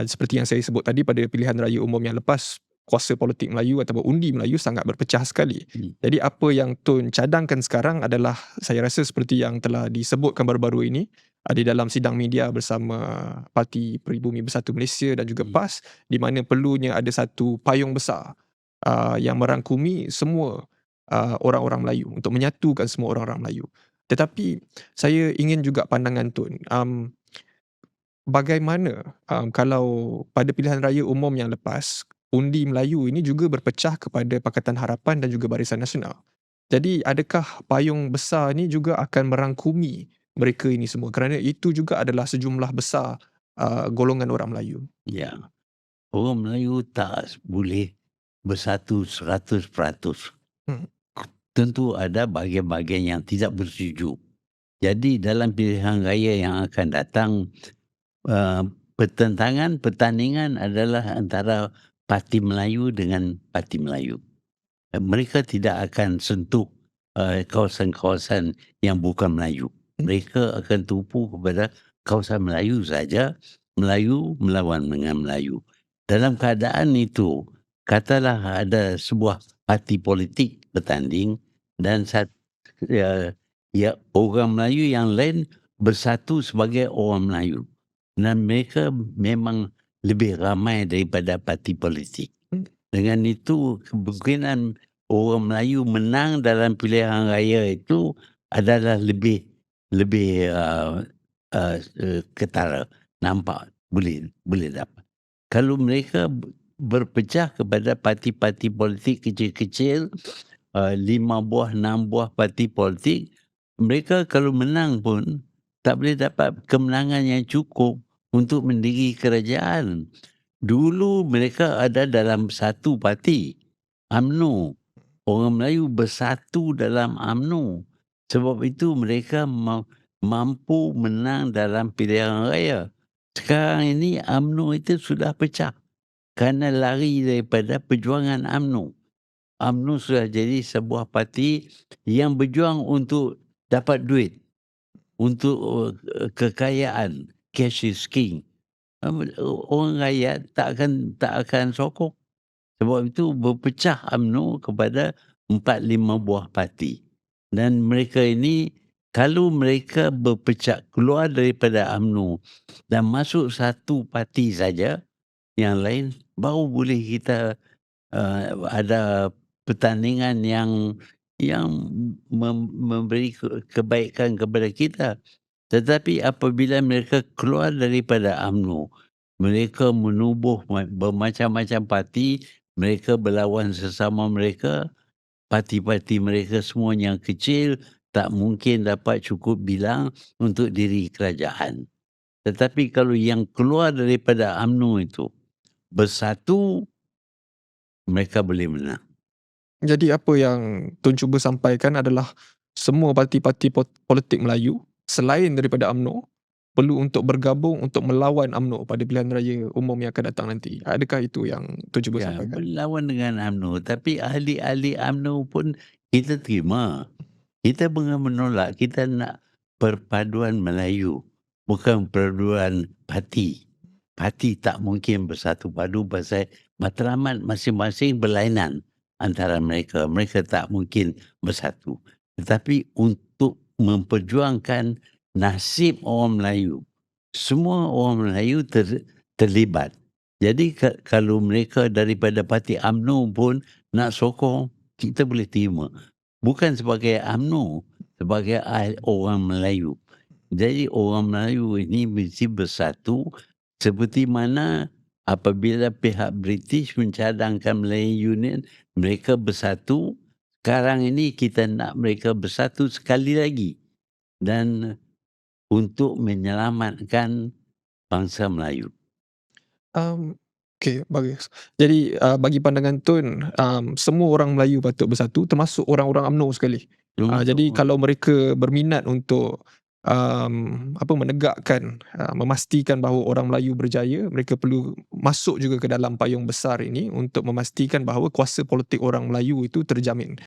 uh, seperti yang saya sebut tadi pada pilihan raya umum yang lepas kuasa politik Melayu ataupun undi Melayu sangat berpecah sekali. Hmm. Jadi apa yang Tun cadangkan sekarang adalah saya rasa seperti yang telah disebutkan baru-baru ini uh, di dalam sidang media bersama Parti Peribumi Bersatu Malaysia dan juga hmm. PAS di mana perlunya ada satu payung besar uh, yang merangkumi semua uh, orang-orang Melayu untuk menyatukan semua orang-orang Melayu. Tetapi saya ingin juga pandangan Tun. Um, bagaimana um, kalau pada pilihan raya umum yang lepas undi Melayu ini juga berpecah kepada Pakatan Harapan dan juga Barisan Nasional. Jadi adakah payung besar ini juga akan merangkumi mereka ini semua kerana itu juga adalah sejumlah besar uh, golongan orang Melayu. Ya. Orang Melayu tak boleh bersatu 100%. Hmm. Tentu ada bagian-bagian yang tidak bersetuju. Jadi dalam pilihan raya yang akan datang uh, pertentangan pertandingan adalah antara Parti Melayu dengan Parti Melayu. Eh, mereka tidak akan sentuh uh, kawasan-kawasan yang bukan Melayu. Mereka akan tumpu kepada kawasan Melayu saja, Melayu melawan dengan Melayu. Dalam keadaan itu, katalah ada sebuah parti politik bertanding dan ya, ya, orang Melayu yang lain bersatu sebagai orang Melayu. Dan mereka memang lebih ramai daripada parti politik. Hmm. Dengan itu kemungkinan orang Melayu menang dalam pilihan raya itu adalah lebih lebih uh, uh, ketara nampak boleh boleh dapat. Kalau mereka berpecah kepada parti-parti politik kecil-kecil uh, lima buah enam buah parti politik mereka kalau menang pun tak boleh dapat kemenangan yang cukup untuk mendiri kerajaan. Dulu mereka ada dalam satu parti, AMNO. Orang Melayu bersatu dalam AMNO. Sebab itu mereka mampu menang dalam pilihan raya. Sekarang ini AMNO itu sudah pecah. Kerana lari daripada perjuangan AMNO. AMNO sudah jadi sebuah parti yang berjuang untuk dapat duit. Untuk uh, kekayaan cash is king. Orang rakyat tak akan tak akan sokong. Sebab itu berpecah UMNO kepada empat lima buah parti. Dan mereka ini kalau mereka berpecah keluar daripada UMNO dan masuk satu parti saja yang lain baru boleh kita uh, ada pertandingan yang yang memberi kebaikan kepada kita. Tetapi apabila mereka keluar daripada UMNO, mereka menubuh bermacam-macam parti, mereka berlawan sesama mereka, parti-parti mereka semua yang kecil tak mungkin dapat cukup bilang untuk diri kerajaan. Tetapi kalau yang keluar daripada UMNO itu bersatu, mereka boleh menang. Jadi apa yang Tun cuba sampaikan adalah semua parti-parti politik Melayu selain daripada UMNO perlu untuk bergabung untuk melawan UMNO pada pilihan raya umum yang akan datang nanti. Adakah itu yang tu cuba ya, sampaikan? Melawan dengan UMNO tapi ahli-ahli UMNO pun kita terima. Kita bukan menolak, kita nak perpaduan Melayu bukan perpaduan parti. Parti tak mungkin bersatu padu pasal matlamat masing-masing berlainan antara mereka. Mereka tak mungkin bersatu. Tetapi untuk memperjuangkan nasib orang Melayu. Semua orang Melayu ter, terlibat. Jadi kalau mereka daripada parti AMNO pun nak sokong, kita boleh terima. Bukan sebagai AMNO, sebagai orang Melayu. Jadi orang Melayu ini mesti bersatu seperti mana apabila pihak British mencadangkan Melayu Union, mereka bersatu sekarang ini kita nak mereka bersatu sekali lagi dan untuk menyelamatkan bangsa Melayu. Um, okay, bagus. Jadi uh, bagi pandangan Tun, um, semua orang Melayu patut bersatu termasuk orang-orang UMNO sekali. Uh, jadi kalau mereka berminat untuk um, apa menegakkan uh, memastikan bahawa orang Melayu berjaya mereka perlu masuk juga ke dalam payung besar ini untuk memastikan bahawa kuasa politik orang Melayu itu terjamin